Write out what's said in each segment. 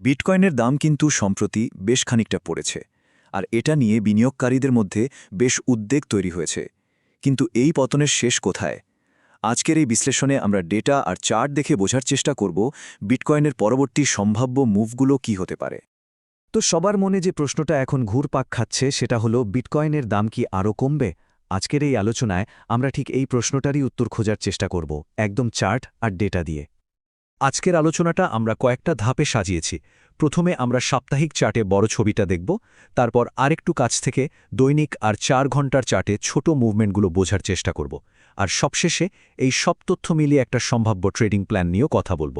বিটকয়েনের দাম কিন্তু সম্প্রতি বেশ খানিকটা পড়েছে, আর এটা নিয়ে বিনিয়োগকারীদের মধ্যে বেশ উদ্বেগ তৈরি হয়েছে। কিন্তু এই পতনের শেষ কোথায়? আজকের এই বিশ্লেষণে আমরা ডেটা আর চার্ট দেখে বোঝার চেষ্টা করব বিটকয়েনের পরবর্তী সম্ভাব্য মুভগুলো কি হতে পারে। তো সবার মনে যে প্রশ্নটা এখন ঘুরপাক খাচ্ছে সেটা হলো, বিটকয়েনের দাম কি আরও কমবে? আজকের এই আলোচনায় আমরা ঠিক এই প্রশ্নটারই উত্তর খোঁজার চেষ্টা করব, একদম চার্ট আর ডেটা দিয়ে। আজকের আলোচনাটা আমরা কয়েকটা ধাপে সাজিয়েছি। প্রথমে আমরা সাপ্তাহিক চার্টে বড় ছবিটা দেখব, তারপর আরেকটু কাছ থেকে দৈনিক আর চার ঘণ্টার চার্টে ছোট মুভমেন্টগুলো বোঝার চেষ্টা করব। আর সবশেষে এই সব তথ্য মিলিয়ে একটা সম্ভাব্য ট্রেডিং প্ল্যান নিয়েও কথা বলব।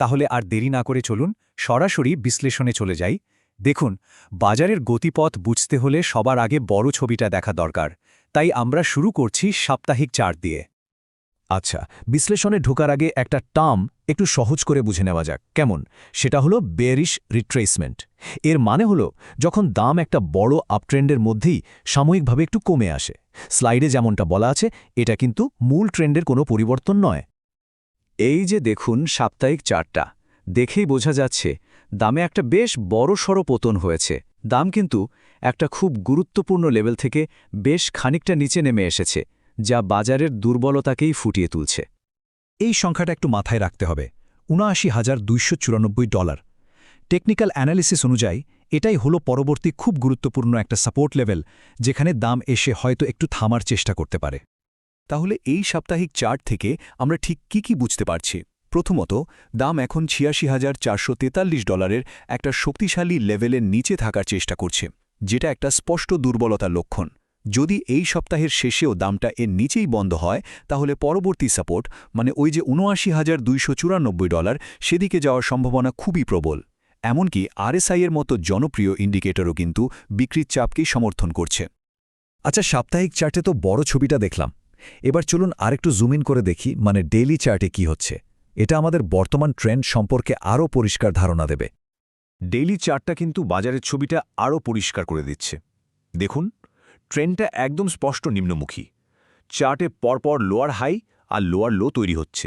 তাহলে আর দেরি না করে চলুন, সরাসরি বিশ্লেষণে চলে যাই। দেখুন, বাজারের গতিপথ বুঝতে হলে সবার আগে বড় ছবিটা দেখা দরকার। তাই আমরা শুরু করছি সাপ্তাহিক চার্ট দিয়ে। আচ্ছা বিশ্লেষণে ঢোকার আগে একটা টার্ম একটু সহজ করে বুঝে নেওয়া যাক। কেমন? সেটা হলো বেরিশ রিট্রেসমেন্ট। এর মানে হলো, যখন দাম একটা বড় আপট্রেন্ডের মধ্যেই সাময়িকভাবে একটু কমে আসে। স্লাইডে যেমনটা বলা আছে, এটা কিন্তু মূল ট্রেন্ডের কোনো পরিবর্তন নয়। এই যে দেখুন সাপ্তাহিক চারটা, দেখেই বোঝা যাচ্ছে দামে একটা বেশ বড় বড়সড় পতন হয়েছে। দাম কিন্তু একটা খুব গুরুত্বপূর্ণ লেভেল থেকে বেশ খানিকটা নিচে নেমে এসেছে। যা বাজারের দুর্বলতাকেই ফুটিয়ে তুলছে। এই সংখ্যাটা একটু মাথায় রাখতে হবে। উনআশি হাজার দুইশো ডলার। টেকনিক্যাল অ্যানালিসিস অনুযায়ী, এটাই হলো পরবর্তী খুব গুরুত্বপূর্ণ একটা সাপোর্ট লেভেল, যেখানে দাম এসে হয়তো একটু থামার চেষ্টা করতে পারে। তাহলে এই সাপ্তাহিক চার্ট থেকে আমরা ঠিক কি কি বুঝতে পারছি? প্রথমত, দাম এখন ছিয়াশি হাজার চারশো ডলারের একটা শক্তিশালী লেভেলের নিচে থাকার চেষ্টা করছে, যেটা একটা স্পষ্ট দুর্বলতার লক্ষণ। যদি এই সপ্তাহের শেষেও দামটা এর নিচেই বন্ধ হয়, তাহলে পরবর্তী সাপোর্ট মানে ওই যে উনআশি হাজার দুইশো চুরানব্বই ডলার, সেদিকে যাওয়ার সম্ভাবনা খুবই প্রবল। এমনকি আরএসআই এর মতো জনপ্রিয় ইন্ডিকেটরও কিন্তু বিক্রির চাপকেই সমর্থন করছে। আচ্ছা সাপ্তাহিক চার্টে তো বড় ছবিটা দেখলাম। এবার চলুন আরেকটু জুম ইন করে দেখি মানে ডেইলি চার্টে কি হচ্ছে। এটা আমাদের বর্তমান ট্রেন্ড সম্পর্কে আরও পরিষ্কার ধারণা দেবে। ডেইলি চার্টটা কিন্তু বাজারের ছবিটা আরও পরিষ্কার করে দিচ্ছে। দেখুন। ট্রেন্ডটা একদম স্পষ্ট নিম্নমুখী। চার্টে পরপর লোয়ার হাই আর লোয়ার লো তৈরি হচ্ছে।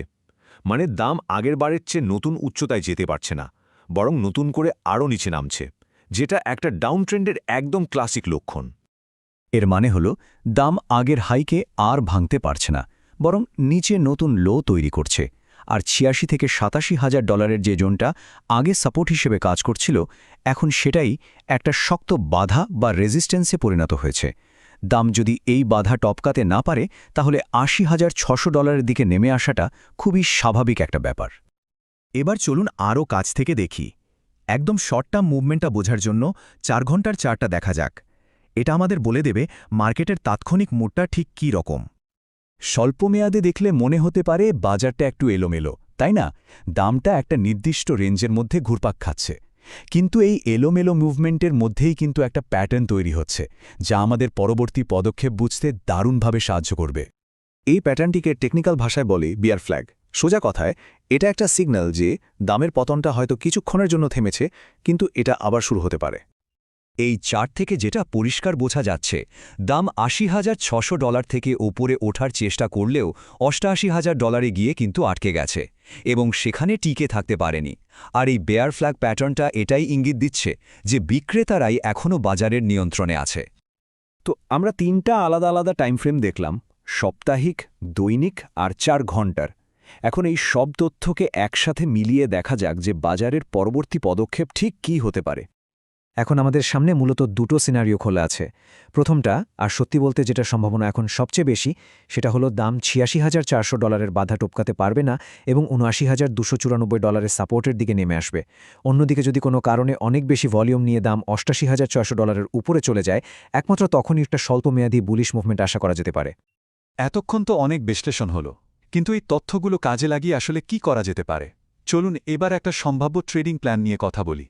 মানে দাম আগের বারের চেয়ে নতুন উচ্চতায় যেতে পারছে না, বরং নতুন করে আরও নিচে নামছে, যেটা একটা ডাউন ট্রেন্ডের একদম ক্লাসিক লক্ষণ। এর মানে হল, দাম আগের হাইকে আর ভাঙতে পারছে না, বরং নিচে নতুন লো তৈরি করছে, আর ছিয়াশি থেকে সাতাশি হাজার ডলারের যে জোনটা আগে সাপোর্ট হিসেবে কাজ করছিল, এখন সেটাই একটা শক্ত বাধা বা রেজিস্ট্যান্সে পরিণত হয়েছে দাম যদি এই বাধা টপকাতে না পারে, তাহলে আশি হাজার ছশো ডলারের দিকে নেমে আসাটা খুবই স্বাভাবিক একটা ব্যাপার। এবার চলুন আরও কাছ থেকে দেখি। একদম শর্ট টার্ম মুভমেন্টটা বোঝার জন্য চার ঘণ্টার চারটা দেখা যাক। এটা আমাদের বলে দেবে মার্কেটের তাৎক্ষণিক মুডটা ঠিক কী রকম। স্বল্পমেয়াদে দেখলে মনে হতে পারে বাজারটা একটু এলোমেলো, তাই না? দামটা একটা নির্দিষ্ট রেঞ্জের মধ্যে ঘুরপাক খাচ্ছে। কিন্তু এই এলোমেলো মুভমেন্টের মধ্যেই কিন্তু একটা প্যাটার্ন তৈরি হচ্ছে, যা আমাদের পরবর্তী পদক্ষেপ বুঝতে দারুণভাবে সাহায্য করবে। এই প্যাটার্নটিকে টেকনিক্যাল ভাষায় বলে বিয়ার ফ্ল্যাগ। সোজা কথায়, এটা একটা সিগন্যাল যে দামের পতনটা হয়তো কিছুক্ষণের জন্য থেমেছে, কিন্তু এটা আবার শুরু হতে পারে। এই চার্ট থেকে যেটা পরিষ্কার বোঝা যাচ্ছে, দাম আশি হাজার ছশো ডলার থেকে ওপরে ওঠার চেষ্টা করলেও অষ্টাশি হাজার ডলারে গিয়ে কিন্তু আটকে গেছে। এবং সেখানে টিকে থাকতে পারেনি। আর এই বেয়ার ফ্ল্যাগ প্যাটার্নটা এটাই ইঙ্গিত দিচ্ছে যে বিক্রেতারাই এখনও বাজারের নিয়ন্ত্রণে আছে। তো আমরা তিনটা আলাদা আলাদা টাইম ফ্রেম দেখলাম, সাপ্তাহিক, দৈনিক আর চার ঘণ্টার। এখন এই সব তথ্যকে একসাথে মিলিয়ে দেখা যাক যে বাজারের পরবর্তী পদক্ষেপ ঠিক কি হতে পারে। এখন আমাদের সামনে মূলত দুটো সিনারিও খোলা আছে। প্রথমটা, আর সত্যি বলতে যেটা সম্ভাবনা এখন সবচেয়ে বেশি, সেটা হলো দাম ছিয়াশি হাজার চারশো ডলারের বাধা টপকাতে পারবে না এবং উনআশি হাজার দুশো চুরানব্বই ডলারের সাপোর্টের দিকে নেমে আসবে। অন্যদিকে যদি কোনো কারণে অনেক বেশি ভলিউম নিয়ে দাম অষ্টাশি হাজার ছয়শো ডলারের উপরে চলে যায়, একমাত্র তখনই একটা স্বল্পমেয়াদী বুলিশ মুভমেন্ট আশা করা যেতে পারে। এতক্ষণ তো অনেক বিশ্লেষণ হলো, কিন্তু এই তথ্যগুলো কাজে লাগিয়ে আসলে কি করা যেতে পারে? চলুন এবার একটা সম্ভাব্য ট্রেডিং প্ল্যান নিয়ে কথা বলি।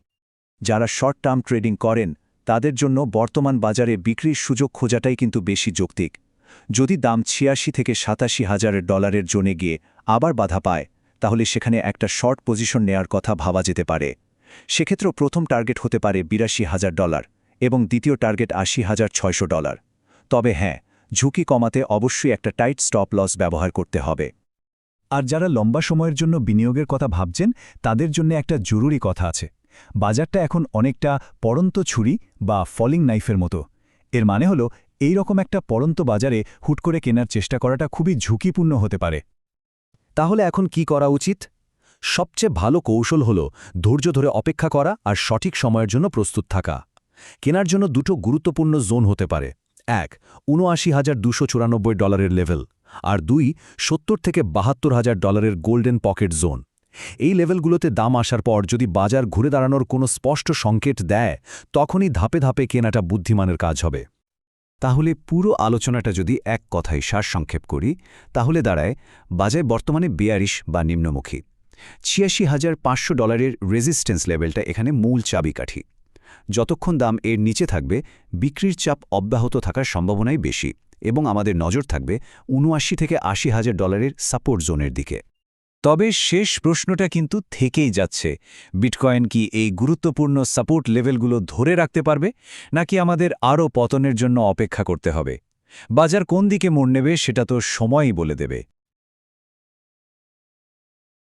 যারা শর্ট টার্ম ট্রেডিং করেন, তাদের জন্য বর্তমান বাজারে বিক্রির সুযোগ খোঁজাটাই কিন্তু বেশি যৌক্তিক। যদি দাম ছিয়াশি থেকে সাতাশি হাজারের ডলারের জোনে গিয়ে আবার বাধা পায়, তাহলে সেখানে একটা শর্ট পজিশন নেয়ার কথা ভাবা যেতে পারে। সেক্ষেত্রেও প্রথম টার্গেট হতে পারে বিরাশি হাজার ডলার এবং দ্বিতীয় টার্গেট আশি হাজার ছয়শো ডলার। তবে হ্যাঁ ঝুঁকি কমাতে অবশ্যই একটা টাইট স্টপ লস ব্যবহার করতে হবে। আর যারা লম্বা সময়ের জন্য বিনিয়োগের কথা ভাবছেন, তাদের জন্য একটা জরুরি কথা আছে। বাজারটা এখন অনেকটা পড়ন্ত ছুরি বা ফলিং নাইফের মতো। এর মানে হলো এই রকম একটা পড়ন্ত বাজারে হুট করে কেনার চেষ্টা করাটা খুবই ঝুঁকিপূর্ণ হতে পারে। তাহলে এখন কি করা উচিত? সবচেয়ে ভালো কৌশল হল ধৈর্য ধরে অপেক্ষা করা আর সঠিক সময়ের জন্য প্রস্তুত থাকা। কেনার জন্য দুটো গুরুত্বপূর্ণ জোন হতে পারে। এক উনআশি হাজার দুশো চুরানব্বই ডলারের লেভেল। আর দুই, সত্তর থেকে বাহাত্তর হাজার ডলারের গোল্ডেন পকেট জোন। এই লেভেলগুলোতে দাম আসার পর যদি বাজার ঘুরে দাঁড়ানোর কোনো স্পষ্ট সংকেত দেয়, তখনই ধাপে ধাপে কেনাটা বুদ্ধিমানের কাজ হবে। তাহলে পুরো আলোচনাটা যদি এক কথায় সারসংক্ষেপ করি, তাহলে দাঁড়ায়, বাজার বর্তমানে বেয়ারিশ বা নিম্নমুখী। ছিয়াশি হাজার পাঁচশো ডলারের রেজিস্ট্যান্স লেভেলটা এখানে মূল চাবিকাঠি। যতক্ষণ দাম এর নিচে থাকবে, বিক্রির চাপ অব্যাহত থাকার সম্ভাবনাই বেশি এবং আমাদের নজর থাকবে উনআশি থেকে আশি হাজার ডলারের সাপোর্ট জোনের দিকে। তবে শেষ প্রশ্নটা কিন্তু থেকেই যাচ্ছে। বিটকয়েন কি এই গুরুত্বপূর্ণ সাপোর্ট লেভেলগুলো ধরে রাখতে পারবে, নাকি আমাদের আরও পতনের জন্য অপেক্ষা করতে হবে? বাজার কোন দিকে মোড় নেবে সেটা তো সময়ই বলে দেবে।